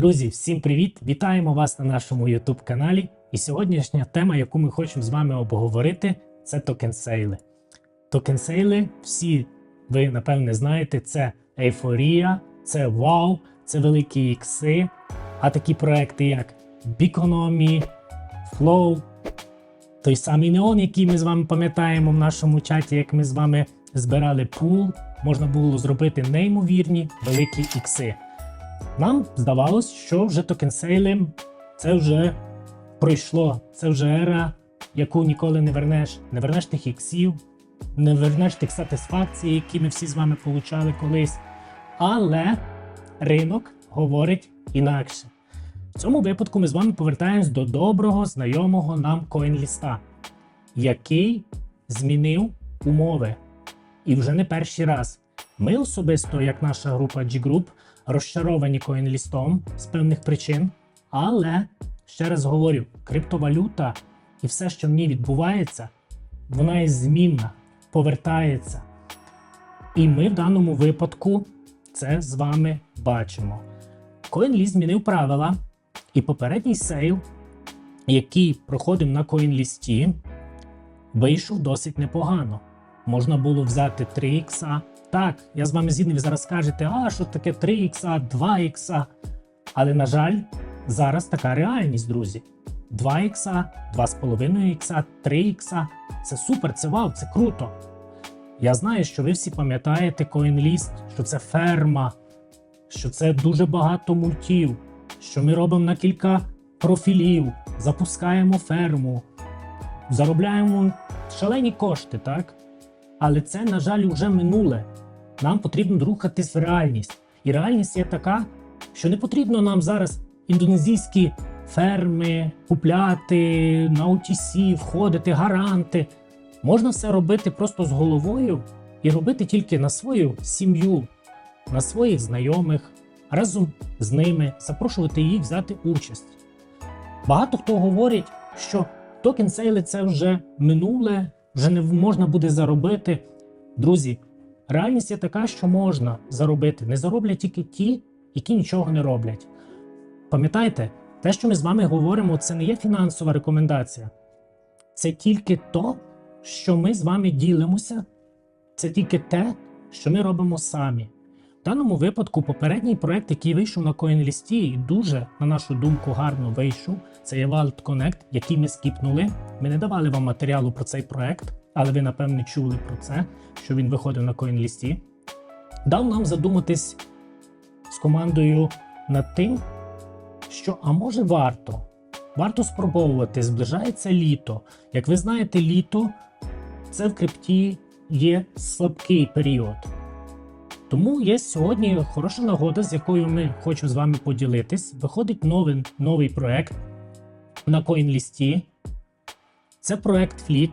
Друзі, всім привіт! Вітаємо вас на нашому YouTube каналі. І сьогоднішня тема, яку ми хочемо з вами обговорити, це токенсейли. Токенсейли, всі ви напевне знаєте, це ейфорія, це вау, це великі ікси. А такі проекти, як Biconomy, Flow, той самий Неон, який ми з вами пам'ятаємо в нашому чаті, як ми з вами збирали пул, можна було зробити неймовірні великі ікси. Нам здавалось, що вже токенсейли це вже пройшло, це вже ера, яку ніколи не вернеш. Не вернеш тих іксів, не вернеш тих сатисфакцій, які ми всі з вами получали колись. Але ринок говорить інакше. В цьому випадку ми з вами повертаємось до доброго знайомого нам CoinList, який змінив умови. І вже не перший раз. Ми особисто, як наша група G-Group, розчаровані коінлістом з певних причин. Але ще раз говорю: криптовалюта і все, що в ній відбувається, вона є змінна, повертається. І ми в даному випадку це з вами бачимо. CoinList змінив правила, і попередній сейл, який проходив на CoinList, вийшов досить непогано. Можна було взяти 3 ікса. Так, я з вами згідний, ви зараз скажете, а що таке 3 ікса, 2 ікса. Але, на жаль, зараз така реальність, друзі. 2 ікса, 2,5 ікса, 3 ікса. Це супер, це вау, це круто. Я знаю, що ви всі пам'ятаєте CoinList, що це ферма, що це дуже багато мультів, що ми робимо на кілька профілів, запускаємо ферму, заробляємо шалені кошти, так? Але це, на жаль, вже минуле. Нам потрібно рухатись в реальність. І реальність є така, що не потрібно нам зараз індонезійські ферми купляти, на OTC, входити, гаранти. Можна все робити просто з головою і робити тільки на свою сім'ю, на своїх знайомих, разом з ними, запрошувати їх взяти участь. Багато хто говорить, що токен сейли це вже минуле, вже не можна буде заробити. Друзі, реальність є така, що можна заробити. Не зароблять тільки ті, які нічого не роблять. Пам'ятайте, те, що ми з вами говоримо, це не є фінансова рекомендація. Це тільки то, що ми з вами ділимося, це тільки те, що ми робимо самі. В даному випадку попередній проект, який вийшов на CoinList і дуже, на нашу думку, гарно вийшов, це є Vault Connect, який ми скіпнули. Ми не давали вам матеріалу про цей проект, але ви, напевне, чули про це, що він виходив на CoinList. Дав нам задуматись з командою над тим, що а може варто. Варто спробовувати, зближається літо. Як ви знаєте, літо це в крипті є слабкий період. Тому є сьогодні хороша нагода, з якою ми хочемо з вами поділитись. Виходить новий, новий проект на CoinList. Це проект Flick.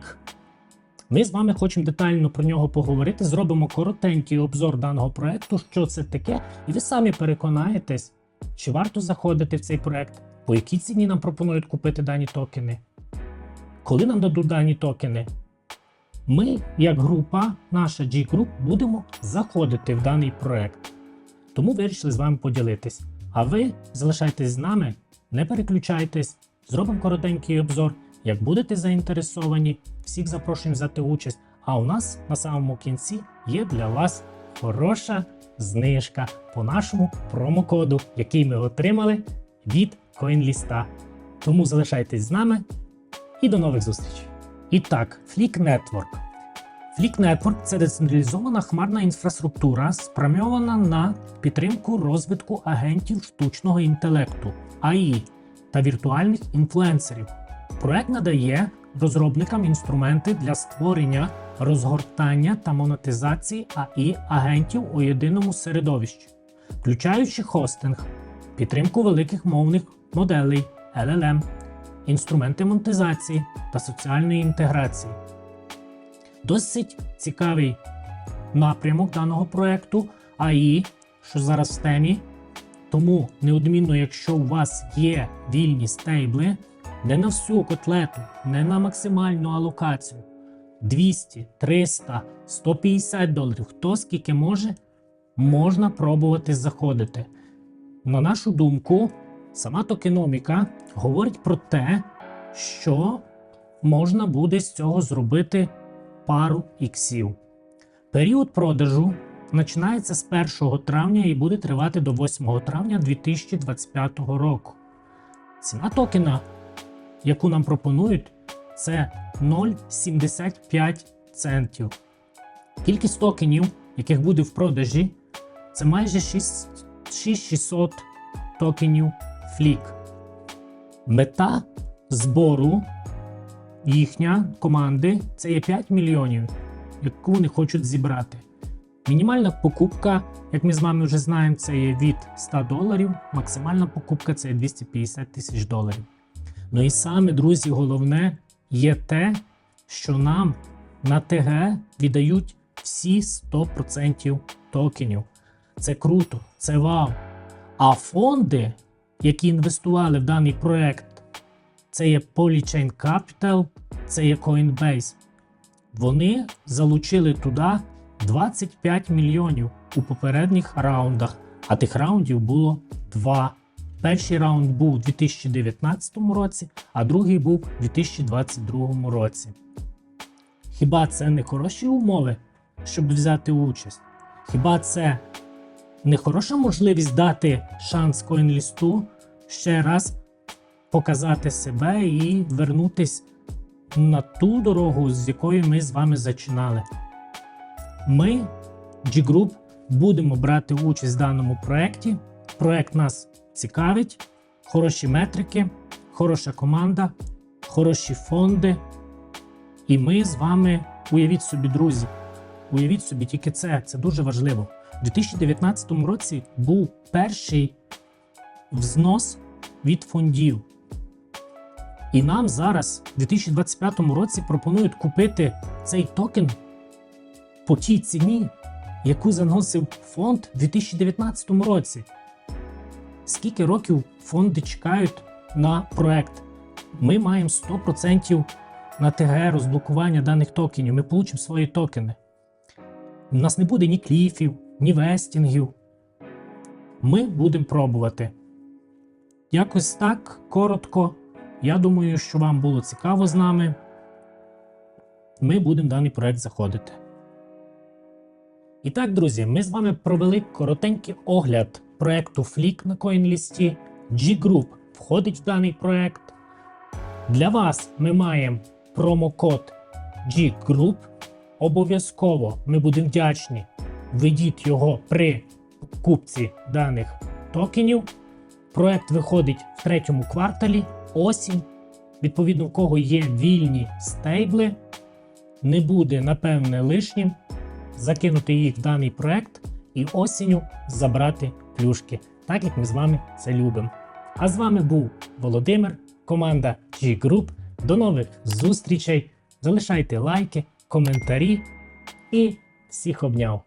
Ми з вами хочемо детально про нього поговорити. Зробимо коротенький обзор даного проекту, що це таке, і ви самі переконаєтесь, чи варто заходити в цей проект, по якій ціні нам пропонують купити дані токени, коли нам дадуть дані токени. Ми, як група, наша G-Group, будемо заходити в даний проект. Тому вирішили з вами поділитись. А ви залишайтесь з нами, не переключайтесь, зробимо коротенький обзор. Як будете заінтересовані, всіх запрошуємо взяти участь. А у нас на самому кінці є для вас хороша знижка по нашому промокоду, який ми отримали від CoinList. Тому залишайтесь з нами і до нових зустрічей. І так, Flick Network. Flick Network – це децентралізована хмарна інфраструктура, спрямована на підтримку розвитку агентів штучного інтелекту АІ та віртуальних інфлюенсерів. Проект надає розробникам інструменти для створення, розгортання та монетизації АІ агентів у єдиному середовищі, включаючи хостинг, підтримку великих мовних моделей LLM, інструменти монетизації та соціальної інтеграції. Досить цікавий напрямок даного проекту АІ, що зараз в темі. Тому неодмінно, якщо у вас є вільні стейбли, не на всю котлету, не на максимальну алокацію 200, 300, 150 доларів, хто скільки може, можна пробувати заходити. на нашу думку, сама токеноміка говорить про те, що можна буде з цього зробити пару іксів. Період продажу починається з 1 травня і буде тривати до 8 травня 2025 року. Ціна токена, яку нам пропонують, це 0,75 центів. Кількість токенів, яких буде в продажі, це майже 6600 токенів флік. Мета збору їхня команди це є 5 мільйонів, яку вони хочуть зібрати. Мінімальна покупка, як ми з вами вже знаємо, це є від 100 доларів, максимальна покупка це є 250 тисяч доларів. Ну і саме, друзі, головне є те, що нам на ТГ віддають всі 100% токенів. Це круто, це вау. А фонди, які інвестували в даний проект, це є Polychain Capital, це є Coinbase. Вони залучили туди 25 мільйонів у попередніх раундах, а тих раундів було два. Перший раунд був у 2019 році, а другий був у 2022 році. Хіба це не хороші умови, щоб взяти участь? Хіба це не хороша можливість дати шанс CoinList ще раз показати себе і вернутись на ту дорогу, з якої ми з вами зачинали? Ми, G-Group, будемо брати участь в даному проєкті. Проєкт нас цікавить, хороші метрики, хороша команда, хороші фонди. І ми з вами, уявіть собі, друзі, уявіть собі, тільки це, це дуже важливо. У 2019 році був перший взнос від фондів. І нам зараз, у 2025 році, пропонують купити цей токен по тій ціні, яку заносив фонд у 2019 році. Скільки років фонди чекають на проект? Ми маємо 100% на ТГ розблокування даних токенів. Ми получимо свої токени. У нас не буде ні кліфів, ні вестінгів. Ми будемо пробувати. Якось так коротко. Я думаю, що вам було цікаво з нами. Ми будемо даний проект заходити. І так, друзі, ми з вами провели коротенький огляд проекту Flick на CoinList. G-Group входить в даний проект. Для вас ми маємо промокод G-Group. Обов'язково ми будемо вдячні. Введіть його при покупці даних токенів. Проект виходить в третьому кварталі, осінь. Відповідно, в кого є вільні стейбли, не буде, напевне, лишнім закинути їх в даний проект і осінню забрати плюшки, так як ми з вами це любимо. А з вами був Володимир, команда G-Group. До нових зустрічей. Залишайте лайки, коментарі і всіх обняв.